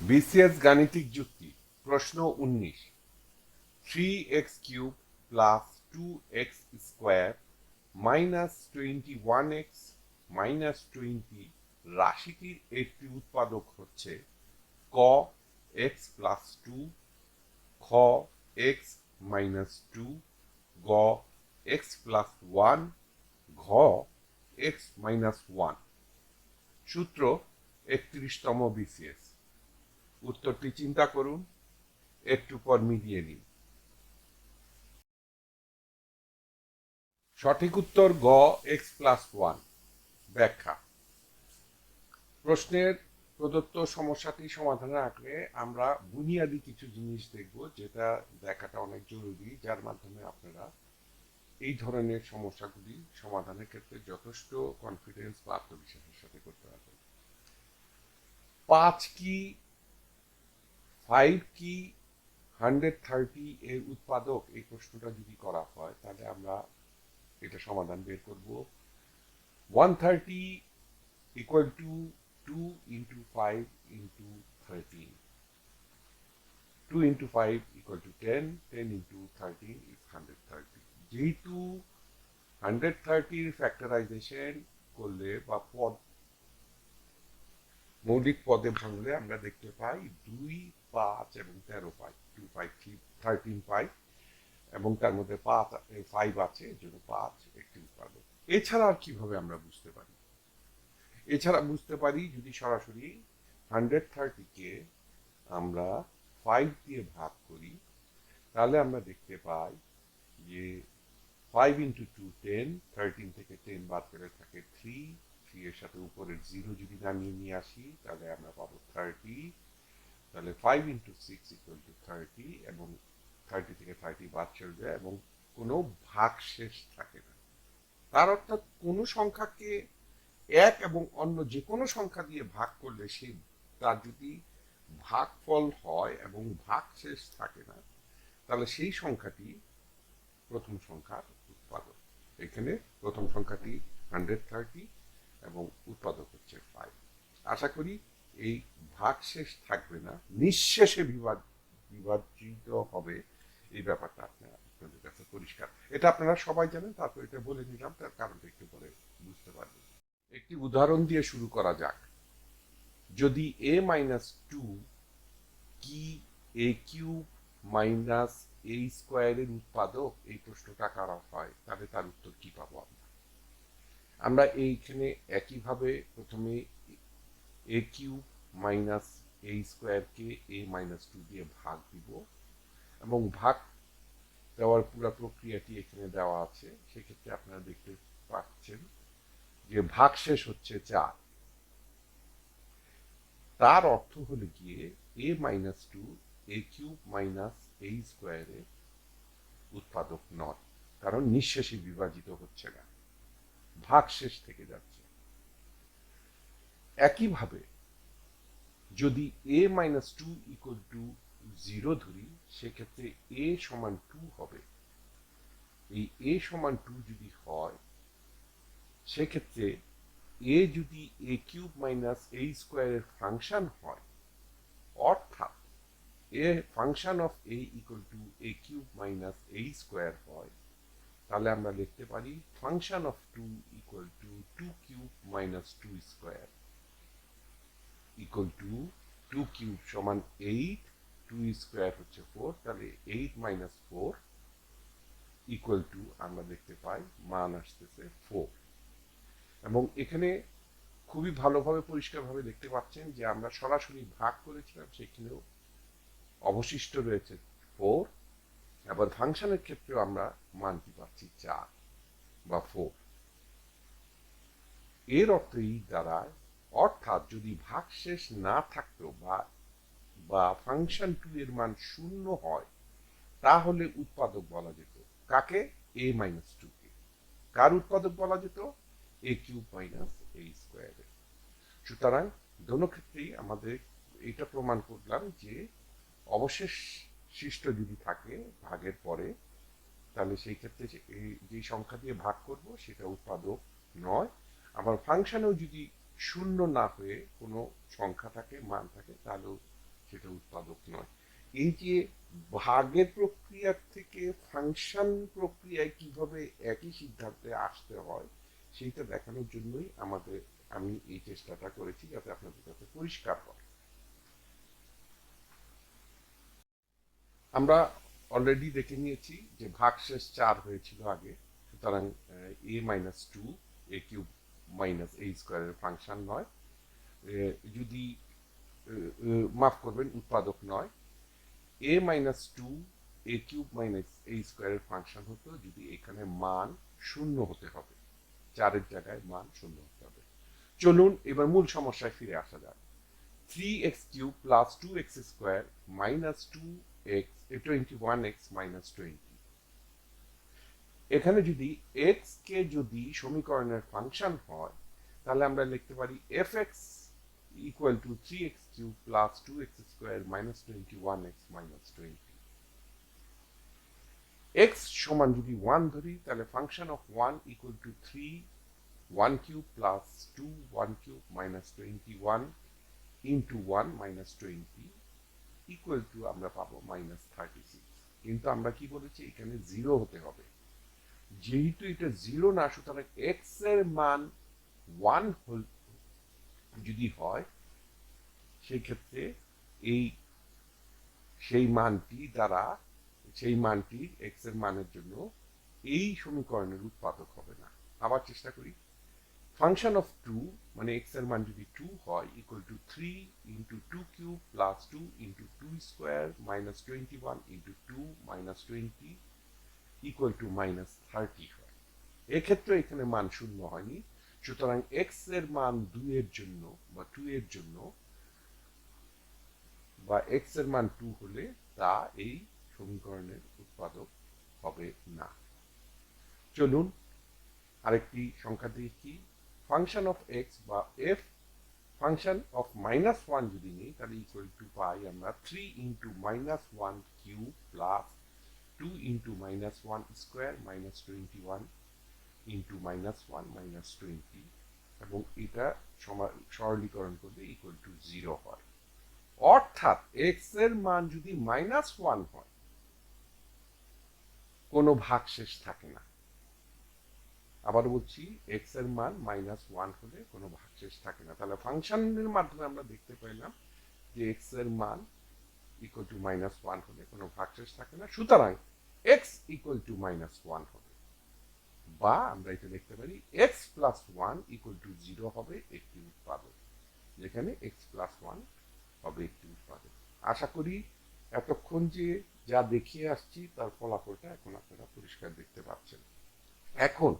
BCS গাণিতিক যুক্তি প্রশ্ন উনিশ three X cube plus two X square minus twenty one X minus twenty রাশিটির একটি উৎপাদক হচ্ছে ক এক্স প্লাস টু খ এক্স মাইনাস টু গ এক্স প্লাস ওয়ান ঘ এক্স মাইনাস ওয়ান সূত্র একত্রিশতম বিসিএস উত্তরটি চিন্তা করুন, একটু পর মিলিয়ে নিন। সঠিক উত্তর গ এক্স প্লাস ওয়ান ব্যাখ্যা। প্রশ্নের প্রদত্ত সমস্যাটি সমাধানের আগে আমরা বুনিয়াদি কিছু জিনিস দেখব, যেটা দেখাটা অনেক জরুরি, যার মাধ্যমে আপনারা এই ধরনের সমস্যাগুলি সমাধানের ক্ষেত্রে যথেষ্ট কনফিডেন্স বা আত্মবিশ্বাসের সাথে করতে পারবেন। পাঁচ কি ফাইভ কি হান্ড্রেড থার্টি এর উৎপাদক এই প্রশ্নটা যদি করা হয়, তাহলে আমরা এটা সমাধান বের করব। One thirty equal to two into five into thirteen two into five equal to ten ten into thirteen is hundred thirty যেহেতু হান্ড্রেড থার্টির ফ্যাক্টরাইজেশন করলে বা পদ, মৌলিক পদে ভাঙলে আমরা দেখতে পাই দুই পাঁচ এবং তেরো পাই টু ফাইভ থ্রি থার্টিন পাই এবং তার মধ্যে পাঁচ ফাইভ আছে, এর জন্য পাঁচ একটি উৎপাদক এছাড়া আর কীভাবে আমরা বুঝতে পারি? এছাড়া বুঝতে পারি যদি সরাসরি হান্ড্রেড থার্টিকে আমরা ফাইভ দিয়ে ভাগ করি, তাহলে আমরা দেখতে পাই যে five into two ten thirteen থেকে টেন বাদ করে থাকে থ্রি থ্রি এর সাথে উপরের জিরো যদি নামিয়ে নিয়ে আসি, তাহলে আমরা পাবো থার্টি তাহলে five into six equal to thirty এবং থার্টি থেকে থার্টি বাদ চলে যায় এবং কোনো ভাগ শেষ থাকে না। তার অর্থাৎ কোনো সংখ্যাকে এক এবং অন্য যে কোনো সংখ্যা দিয়ে ভাগ করলে সেই তার যদি ভাগফল হয় এবং ভাগ শেষ থাকে না, তাহলে সেই সংখ্যাটি প্রথম সংখ্যার উৎপাদক। এখানে প্রথম সংখ্যাটি হান্ড্রেড থার্টি এবং উৎপাদক হচ্ছে ফাইভ আশা করি এই ভাগ শেষ থাকবে না, নিঃশেষে বিবাদ বিভাজিত হবে এই ব্যাপারটা আপনার আপনাদের কাছে পরিষ্কার। এটা আপনারা সবাই জানেন, তারপর এটা বলে নিলাম, তার কারণটা একটু পরে বুঝতে পারবেন। একটি উদাহরণ দিয়ে শুরু করা যাক। যদি এ মাইনাস টু কি এ কিউব মাইনাস এ স্কোয়ারের উৎপাদক? এই প্রশ্নটা কারা হয়? তাহলে তার উত্তর কি পাবো আমরা? আমরা এইখানে একইভাবে প্রথমে এ কিউব মাইনাস এ স্কোয়ারকে এ মাইনাস টু দিয়ে ভাগ দিব এবং ভাগ দেওয়ার পুরো প্রক্রিয়াটি এখানে দেওয়া আছে। সেক্ষেত্রে আপনারা দেখতে পাচ্ছেন যে ভাগ শেষ হচ্ছে চার। তার অর্থ হলো গিয়ে A minus two A cube minus A স্কোয়ারের উৎপাদক নয়, কারণ নিঃশেষে বিভাজিত হচ্ছে না। ভাগ শেষ থেকে যাচ্ছে। একইভাবে যদি A minus two equal to zero ধরি, সেক্ষেত্রে এ সমান টু হবে। এই এ সমান টু যদি হয়, সেক্ষেত্রে এ যদি এ কিউব মাইনাস এ স্কোয়ারের ফাংশন হয়, অর্থাৎ A function of A equal to A cube minus A square হয়, তাহলে আমরা লিখতে পারি function of two equal to two cube minus two square equal to two cube সমান এইট টু স্কোয়ার হচ্ছে ফোর তাহলে eight minus four equal to আমরা দেখতে পাই মান আসতেছে ফোর এবং এখানে খুবই ভালোভাবে পরিষ্কারভাবে দেখতে পাচ্ছেন যে আমরা সরাসরি ভাগ করেছিলাম, সেখানেও অবশিষ্ট রয়েছে ফোর আবার ফাংশনের ক্ষেত্রেও আমরা মানটি পাচ্ছি চার বা ফোর এর অর্থ এই দ্বারায় অর্থাৎ যদি ভাগশেষ না থাকতো বা বা ফাংশন টু এর মান শূন্য হয়, তাহলে উৎপাদক বলা যেত। কাকে? এ মাইনাস টু কে। কার উৎপাদক বলা যেত? A cube minus A. স্কোয়ারে সুতরাং দোনো ক্ষেত্রেই আমাদের এটা প্রমাণ করলাম যে, অবশেষ শিষ্ট যদি থাকে ভাগের পরে, তাহলে সেই ক্ষেত্রে যে সংখ্যা দিয়ে ভাগ করব, সেটা উৎপাদক নয়। আবার ফাংশনেও যদি শূন্য না হয়ে কোনো সংখ্যা থাকে, মান থাকে, তাহলেও সেটা উৎপাদক নয়। এই যে ভাগের প্রক্রিয়ার থেকে ফাংশন প্রক্রিয়ায় কীভাবে একই সিদ্ধান্তে আসতে হয়, সেইটা দেখানোর জন্যই আমাদের, আমি এই চেষ্টাটা করেছি যাতে আপনাদের কাছে পরিষ্কার হয়। আমরা অলরেডি দেখে নিয়েছি যে ভাগশেষ চার হয়েছিল আগে, সুতরাং, A minus two A cube minus A স্কোয়ারের ফাংশন নয়। যদি মাফ করবেন, উৎপাদক নয়। A minus two A cube minus A স্কোয়ারের ফাংশন হতো যদি এখানে মান শূন্য হতে হবে। চারের জায়গায় মান শূন্য হতে হবে। চলুন, এবার মূল সমস্যায় ফিরে আসা যাক। Three X cube plus two X square minus two X twenty one X minus twenty এখানে যদি এক্স কে যদি সমীকরণের ফাংশন হয়, তাহলে আমরা লিখতে পারি F X equal to three X cube plus two X square minus twenty one X minus twenty X সমান যদি ওয়ান ধরি, তাহলে function of one equal to three one cube plus two one cube minus twenty one into one minus twenty equal to আমরা পাবো minus thirty six কিন্তু আমরা কি বলেছি? এখানে জিরো হতে হবে। যেহেতু এটা জিরো না, সুতরাং এক্সের মান ওয়ান যদি হয় সেই ক্ষেত্রে এই সেই মানটি দ্বারা, সেই মানটি এক্সের মানের জন্য এই সমীকরণের উৎপাদক হবে না। আবার চেষ্টা করি। ফাংশন অফ টু মানে এক্সের মান যদি টু হয় equal to three into two cube plus two into two square minus twenty one into two minus twenty equal to minus thirty হয়। এক্ষেত্রে এখানে মান শূন্য হয়নি। সুতরাং এক্সের মান দুই এর জন্য বা টু এর জন্য বা এক্সের মান টু হলে তা এই সমীকরণের উৎপাদক হবে না। চলুন আরেকটি সংখ্যা দেখি ফাংশন অফ এক্স বা F function of minus one যদি নিই, তাহলে ইকুয়াল টু পাই আমরা three into minus one cube plus two into minus one square minus twenty one into minus one minus twenty এবং এটা সরলীকরণ করলে ইকুয়াল টু জিরো হয়। অর্থাৎ এক্সের মান যদি মাইনাস ওয়ান হয়, কোনো ভাগশেষ থাকে না। আবার বলছি এক্সের মান মাইনাস ওয়ান হলে কোনো ভাগশেষ থাকে না। তাহলে ফাংশনের মাধ্যমে আমরা দেখতে পেলাম যে এক্সের মান ইকুয়াল টু মাইনাস ওয়ান হলে কোনো ভাগশেষ থাকে না। সুতরাং X equal to minus one হবে। বা আমরা এটা লিখতে পারি X plus one equal to zero হবে একটি উৎপাদক। যেখানে এক্স প্লাস ওয়ান হবে একটি উৎপাদক। আশা করি এতক্ষণ যে যা দেখিয়ে আসছি, তার ফলাফলটা এখন আপনারা পরিষ্কার দেখতে পাচ্ছেন। এখন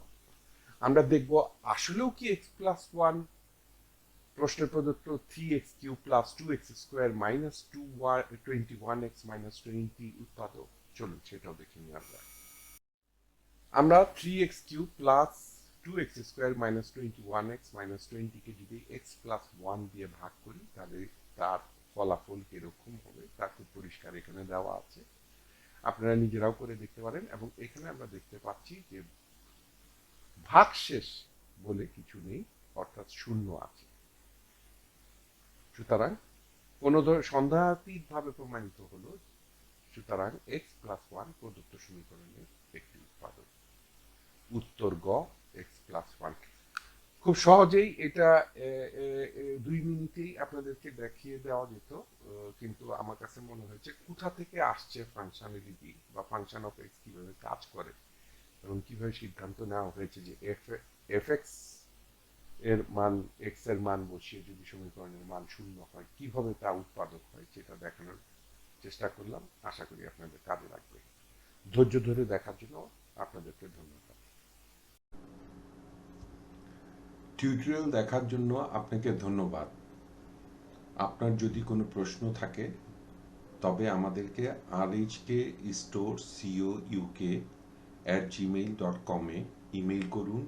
আমরা দেখব আসলেও কি এক্স প্লাস ওয়ান প্রশ্নে প্রদত্ত three X cube plus two X square minus two twenty one X minus twenty উৎপাদক চলুন সেটাও দেখে নিই আমরা। আমরা three X cube plus two X square minus twenty one X minus টোয়েন্টিকে যদি এক্স প্লাস ওয়ান দিয়ে ভাগ করি, তাহলে তার ফলাফল কীরকম হবে তা খুব পরিষ্কার এখানে দেওয়া আছে। আপনারা নিজেরাও করে দেখতে পারেন এবং এখানে আমরা দেখতে পাচ্ছি যে ভাগশেষ বলে কিছু নেই, অর্থাৎ শূন্য আছে। সুতরাং কোন সন্দেহাতীত ভাবে প্রমাণিত হলো, সুতরাং এক্স প্লাস ওয়ান প্রদত্ত সমীকরণের একটি উৎপাদক। উত্তর গ এক্স প্লাস ওয়ান খুব সহজেই এটা দুই মিনিটেই আপনাদেরকে দেখিয়ে দেওয়া যেত কিন্তু আমার কাছে মনে হয়েছে কোথা থেকে আসছে ফাংশনালিটি বা ফাংশন অফ এক্স কীভাবে কাজ করে। এবং কীভাবে সিদ্ধান্ত নেওয়া হয়েছে যে এফ এফ এক্স এর মান এক্সের মান বসিয়ে যদি সমীকরণের মান শূন্য হয়, কীভাবে তা উৎপাদক হয় সেটা দেখানোর চেষ্টা করলাম। আশা করি আপনাদের কাজে লাগবে। ধৈর্য ধরে দেখার জন্য আপনাদেরকে ধন্যবাদ। টিউটোরিয়াল দেখার জন্য আপনাকে ধন্যবাদ। আপনার যদি কোনো প্রশ্ন থাকে, তবে আমাদেরকে R H K store CO UK at Gmail dot কমে ইমেইল করুন।